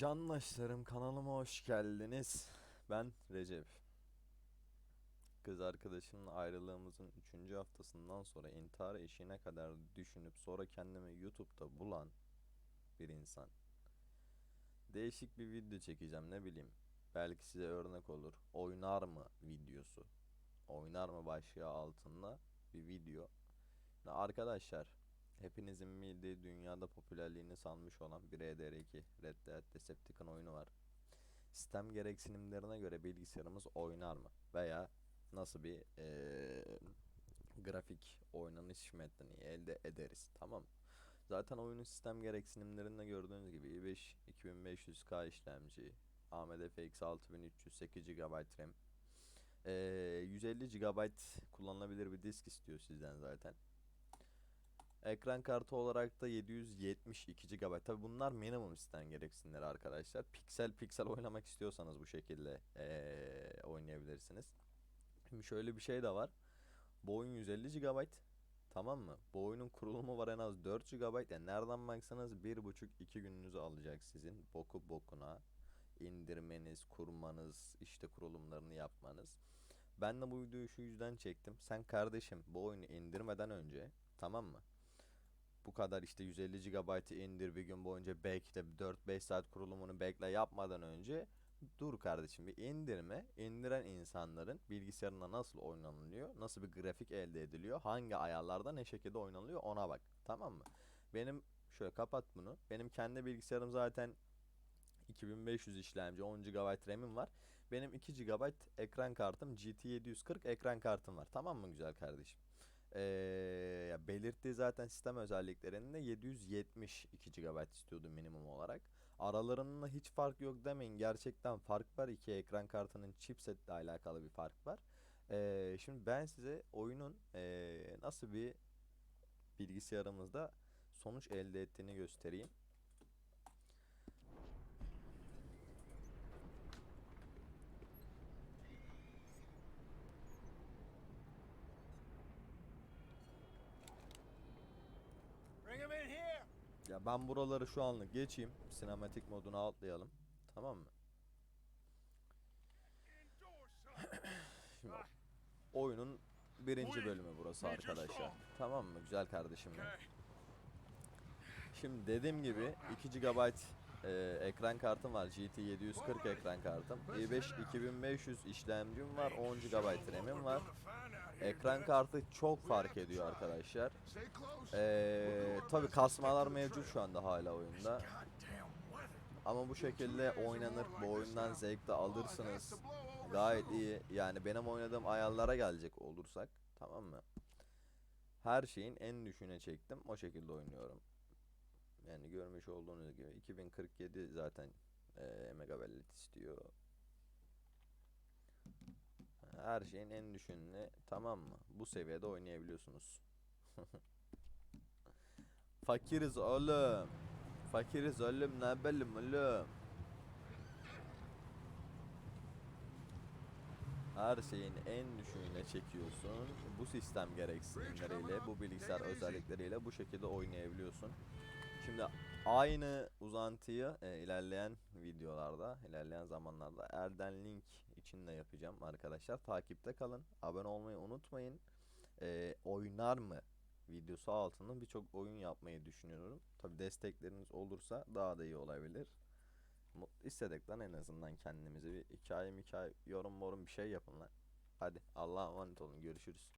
Canlaşlarım kanalıma hoş geldiniz. Ben Recep. Kız arkadaşımla ayrılığımızın 3. haftasından sonra intihar eşiğine kadar düşünüp sonra kendimi YouTube'da bulan bir insan. Değişik bir video çekeceğim ne bileyim. Belki size örnek olur. Oynar mı videosu. Oynar mı başlığı altında bir video. Arkadaşlar Hepinizin bildiği dünyada popülerliğini salmış olan bir RDR2 Red Dead Decepticon oyunu var. Sistem gereksinimlerine göre bilgisayarımız oynar mı? Veya nasıl bir eee, grafik oynanış metni elde ederiz tamam? Zaten oyunun sistem gereksinimlerinde gördüğünüz gibi i5 2500K işlemci, AMD FX 6300 8 GB RAM, eee, 150 GB kullanılabilir bir disk istiyor sizden zaten. Ekran kartı olarak da 772 GB. Tabi bunlar minimum sistem gereksinimleri arkadaşlar. Piksel piksel oynamak istiyorsanız bu şekilde eee, oynayabilirsiniz. Şimdi şöyle bir şey de var. Bu oyun 150 GB. Tamam mı? Bu oyunun kurulumu var en az 4 GB. Yani nereden baksanız 1,5-2 gününüzü alacak sizin. Boku bokuna indirmeniz, kurmanız, işte kurulumlarını yapmanız. Ben de bu videoyu şu yüzden çektim. Sen kardeşim bu oyunu indirmeden önce tamam mı? Bu kadar işte 150 GB'ı indir bir gün boyunca belki de 4-5 saat kurulumunu bekle yapmadan önce dur kardeşim bir indirme. indiren insanların bilgisayarında nasıl oynanılıyor, nasıl bir grafik elde ediliyor, hangi ayarlarda ne şekilde oynanılıyor ona bak. Tamam mı? Benim şöyle kapat bunu. Benim kendi bilgisayarım zaten 2500 işlemci 10 GB RAM'im var. Benim 2 GB ekran kartım GT 740 ekran kartım var. Tamam mı güzel kardeşim? Ya belirttiği zaten sistem özelliklerinde 772 GB istiyordu minimum olarak. Aralarında hiç fark yok demeyin. Gerçekten fark var. İki ekran kartının chipsetle alakalı bir fark var. Ee, şimdi ben size oyunun ee, nasıl bir bilgisayarımızda sonuç elde ettiğini göstereyim. Ya ben buraları şu anlık geçeyim. Sinematik moduna atlayalım. Tamam mı? Şimdi oyunun birinci bölümü burası arkadaşlar. Tamam mı? Güzel kardeşim. Şimdi dediğim gibi 2 GB e, ekran kartım var. GT 740 ekran kartım. i5 2500 işlemcim var. 10 GB RAM'im var. Ekran kartı çok fark ediyor arkadaşlar. Ee, tabi kasmalar mevcut şu anda hala oyunda. Ama bu şekilde oynanır. Bu oyundan zevk de alırsınız. Gayet iyi. Yani benim oynadığım ayarlara gelecek olursak. Tamam mı? Her şeyin en düşüğüne çektim. O şekilde oynuyorum. Yani görmüş olduğunuz gibi 2047 zaten eee megabellit istiyor. Her şeyin en düşüğüne tamam mı? Bu seviyede oynayabiliyorsunuz. Fakiriz oğlum. Fakiriz oğlum ne belim oğlum. Her şeyin en düşüğüne çekiyorsun. Bu sistem gereksinimleriyle, bu bilgisayar özellikleriyle bu şekilde oynayabiliyorsun. Şimdi aynı uzantıyı e, ilerleyen videolarda, ilerleyen zamanlarda Erden Link için de yapacağım arkadaşlar. Takipte kalın. Abone olmayı unutmayın. E, oynar mı videosu altında birçok oyun yapmayı düşünüyorum. Tabi destekleriniz olursa daha da iyi olabilir. Lan en azından kendimizi bir hikaye hikaye yorum morum bir şey yapın lan. Hadi Allah'a emanet olun görüşürüz.